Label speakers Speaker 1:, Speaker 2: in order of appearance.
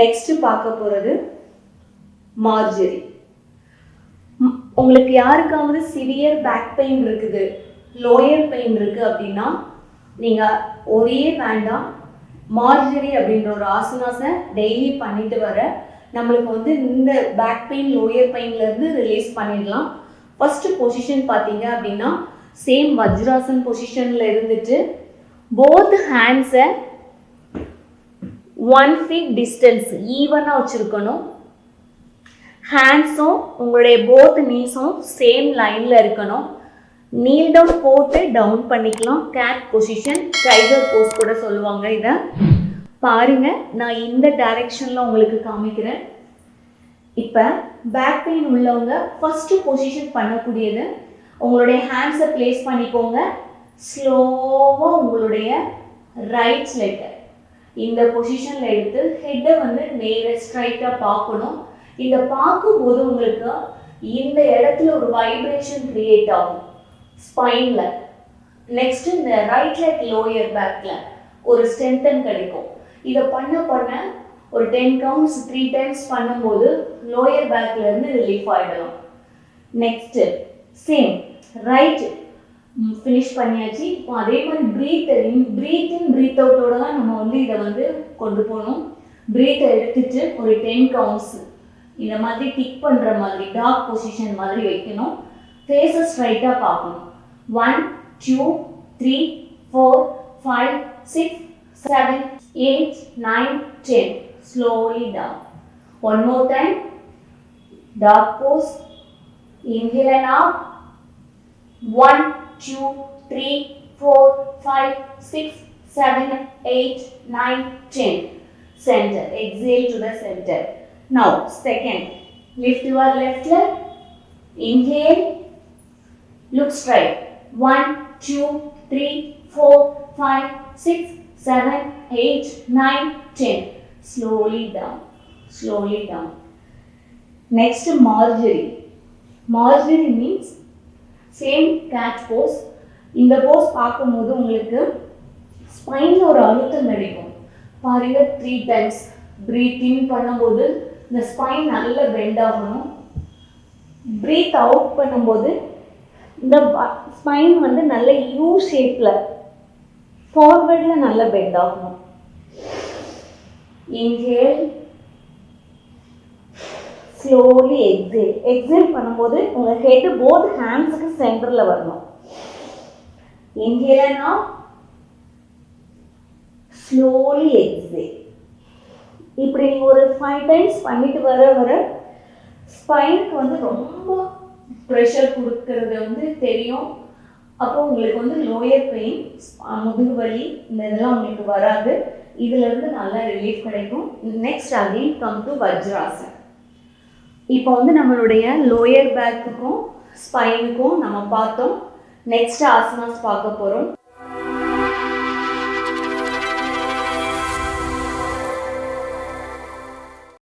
Speaker 1: Next பார்க்க போகிறது மார்ஜரி உங்களுக்கு யாருக்காவது சிவியர் பேக் பெயின் இருக்குது லோயர் பெயின் இருக்குது அப்படின்னா நீங்கள் ஒரே வேண்டாம். மார்ஜரி அப்படின்ற ஒரு ஆசனாஸை டெய்லி பண்ணிட்டு வர நம்மளுக்கு வந்து இந்த பேக் பெயின் லோயர் பெயின்லேருந்து ரிலீஸ் பண்ணிடலாம். ஃபர்ஸ்ட் பொசிஷன் பார்த்தீங்க அப்படின்னா சேம் வஜ்ராசன் பொசிஷனில் இருந்துட்டு போத் ஹேண்ட்ஸை ஒன் ஃபீட் டிஸ்டன்ஸ் ஈவனாக வச்சுருக்கணும். ஹேண்ட்ஸும் உங்களுடைய போத் நீஸும் சேம் லைனில் இருக்கணும். நீல் டவுன் போட்டு டவுன் பண்ணிக்கலாம். கேட் பொசிஷன் டைகர் போஸ் கூட சொல்லுவாங்க இதை. பாருங்கள் நான் இந்த டைரெக்ஷனில் உங்களுக்கு காமிக்கிறேன். இப்போ பேக் பெயின் உள்ளவங்க ஃபஸ்ட்டு பொசிஷன் பண்ணக்கூடியது. உங்களுடைய ஹேண்ட்ஸை ப்ளேஸ் பண்ணிக்கோங்க. ஸ்லோவாக உங்களுடைய ரைட் லெட்டர் இந்த பொசிஷனில் எடுத்து ஹெட்டை வந்து நேர ஸ்ட்ரைட்டாக பார்க்கணும். இதை பார்க்கும்போது உங்களுக்கு இந்த இடத்துல ஒரு வைப்ரேஷன் கிரியேட் ஆகும். ஸ்பைனில் நெக்ஸ்ட் இந்த ரைட் லெக் லோயர் பேக்கில் ஒரு ஸ்ட்ரென்தன் கிடைக்கும். இதை பண்ண பண்ண ஒரு டென் கவுண்ட்ஸ் த்ரீ டைம்ஸ் பண்ணும்போது லோயர் பேக்லேருந்து ரிலீஃப் ஆகிடலாம் நெக்ஸ்ட்டு சேம் ரைட் ஃபினிஷ் பண்ணியாச்சு. இப்போ அதே மாதிரி breathe in breathe in breathe அவுட்டோட தான் நம்ம வந்து இதை வந்து கொண்டு போகணும். ப்ரீத்தை எடுத்துட்டு ஒரு டென் கவுண்ட்ஸ் இந்த மாதிரி டிக் பண்ணுற மாதிரி டாக் பொசிஷன் மாதிரி வைக்கணும். ஃபேஸை ஸ்ட்ரைட்டாக பார்க்கணும். One two three four five six seven eight nine ten slowly dog one more time dog pose inhale and out two, three, four, five, six, seven, eight, nine, ten. Center. Exhale to the center. Now, second. Lift your left leg. Inhale. Look straight. One, two, three, four, five, six, seven, eight, nine, ten. Slowly down. Slowly down. Next, Marjorie. Marjorie means same cat pose இந்த pose பார்க்கும்போது உங்களுக்கு ஸ்பைனில் ஒரு அழுத்தம் கிடைக்கும். பாருங்க three times breath இன் பண்ணும்போது இந்த spine நல்ல பெண்ட் ஆகணும். ப்ரீத் அவுட் பண்ணும்போது இந்த ஸ்பைன் வந்து நல்ல யூ ஷேப்பில் ஃபார்வர்டில் நல்ல பெண்ட் ஆகணும். இன்ஹேல் ஸ்லோலி எக்ஸேல் எக்ஸேல் பண்ணும்போது உங்கள் ஹெட் போத் ஹேண்ட்ஸுக்கு சென்டரில் வரணும். எங்கேனா ஸ்லோலி எக்ஸேல் இப்படி நீங்கள் ஒரு ஃபைவ் டைம்ஸ் பண்ணிட்டு வர வர ஸ்பைனுக்கு வந்து ரொம்ப ப்ரெஷர் கொடுக்கறது வந்து தெரியும். அப்போ உங்களுக்கு வந்து லோயர் பெயின் முதுகு வலி இந்த இதெல்லாம் உங்களுக்கு வராது. இதுலேருந்து நல்லா ரிலீஃப் கிடைக்கும். Next again come to Vajrasan இப்போ வந்து நம்மளுடைய லோயர் பேக்குக்கும் ஸ்பைனுக்கும் நம்ம பார்த்தோம். நெக்ஸ்ட் ஆசனாஸ் பார்க்க போகிறோம்